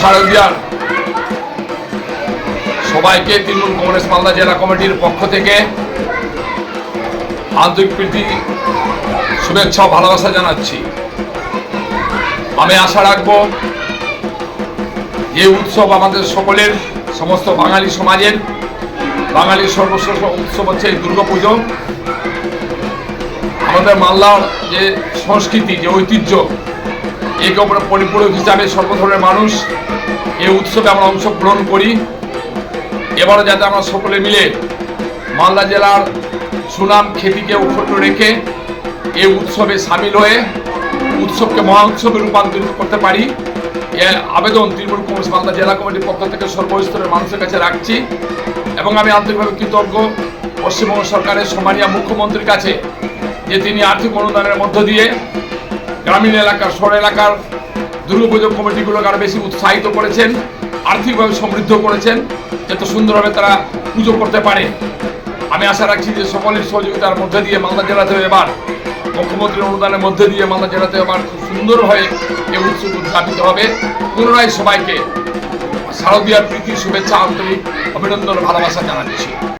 শারদিয়ার সবাইকে তৃণমূল কংগ্রেস মালদা জেলা কমিটির পক্ষ থেকে আন্তরিক প্রীতি, শুভেচ্ছা ভালোবাসা জানাচ্ছি। আমি আশা রাখব যে উৎসব আমাদের সকলের, সমস্ত বাঙালি সমাজের, বাঙালির সর্বশ্রেষ্ঠ উৎসব হচ্ছে এই দুর্গাপুজো। আমাদের মালদার যে সংস্কৃতি, যে ঐতিহ্য একে অপরে পরিপূরক হিসাবে সর্বধরনের মানুষ এই উৎসবে আমরা অংশগ্রহণ করি। এবারে যাতে আমরা সকলে মিলে মালদা জেলার সুনাম খ্যাতিকে অক্ষুণ্ণ রেখে এই উৎসবে সামিল হয়ে উৎসবকে মহা উৎসবে রূপান্তরিত করতে পারি, এ আবেদন তৃণমূল কংগ্রেস মালদা জেলা কমিটির পক্ষ থেকে সর্বস্তরের মানুষের কাছে রাখছি এবং আমি আন্তরিকভাবে কৃতজ্ঞ পশ্চিমবঙ্গ সরকারের সম্মানীয় মুখ্যমন্ত্রীর কাছে যে তিনি আর্থিক অনুদানের মধ্য দিয়ে গ্রামীণ এলাকার, শহর এলাকার দুর্গাপুজো কমিটিগুলোকে আরও বেশি উৎসাহিত করেছেন, আর্থিকভাবে সমৃদ্ধ করেছেন, যাতে সুন্দরভাবে তারা পুজো করতে পারে। আমি আশা রাখছি যে সকলের সহযোগিতার মধ্যে দিয়ে মালদা জেলাতেও এবার মুখ্যমন্ত্রীর অনুদানের মধ্যে দিয়ে মালদা জেলাতে এবার খুব সুন্দরভাবে এই উৎসব উদযাপিত হবে। পুনরায় সবাইকে শারদীয়ার প্রীতি, শুভেচ্ছা, আন্তরিক অভিনন্দন ভালোবাসা জানাচ্ছি।